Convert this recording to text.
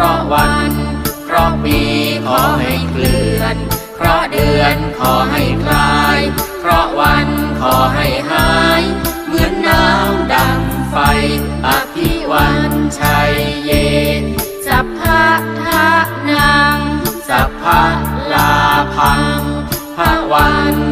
เพราะวัน เพราะปีขอให้เคลื่อน เพราะเดือนขอให้คลาย เพราะวันขอให้หาย เหมือนน้ำดังไฟ อภิวันชัยเย สัพพะทะนางสัพพะลาพังพระวัน